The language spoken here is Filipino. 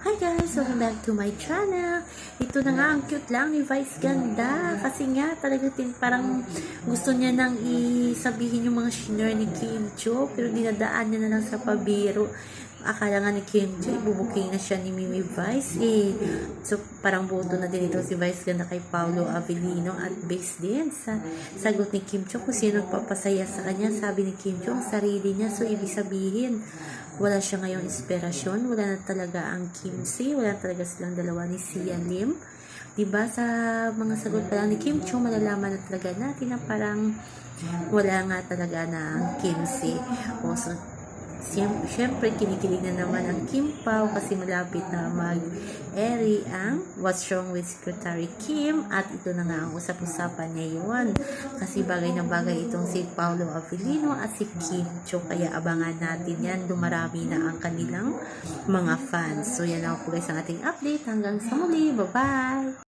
Hi guys! Welcome back to my channel. Ito na nga, ang cute lang ni Vice Ganda. Kasi nga, talaga tin, parang gusto niya nang isabihin yung mga shinare ni Kim Cho. Pero dinadaan niya na lang sa pabiro. Akala nga ni Kim Cho, ibubuking na siya ni Mimi Vice. Eh. So, parang boto na din ito si Vice Ganda kay Paolo Avellino. At based din sa sagot ni Kim Cho kung sino nagpapasaya sa kanya. Sabi ni Kim Cho, ang sarili niya. So, ibig sabihin, wala siya ngayong inspirasyon, wala na talaga ang Kim Si, wala na talaga silang dalawa ni Sia Lim. Diba sa mga sagot pa lang ni Kim Cho, malalaman na talaga natin na parang wala nga talaga na ang Kim Si. O, so, Siyempre, kinikilig na naman ang Kim Pao kasi malapit na mag-eri ang What's Wrong with Secretary Kim at ito na nga ang usap-usapan ngayon. Kasi bagay na bagay itong si Paolo Avellino at si Kim Cho kaya abangan natin yan dumarami na ang kanilang mga fans. So yan ako po guys ang ating update. Hanggang sa muli. Bye bye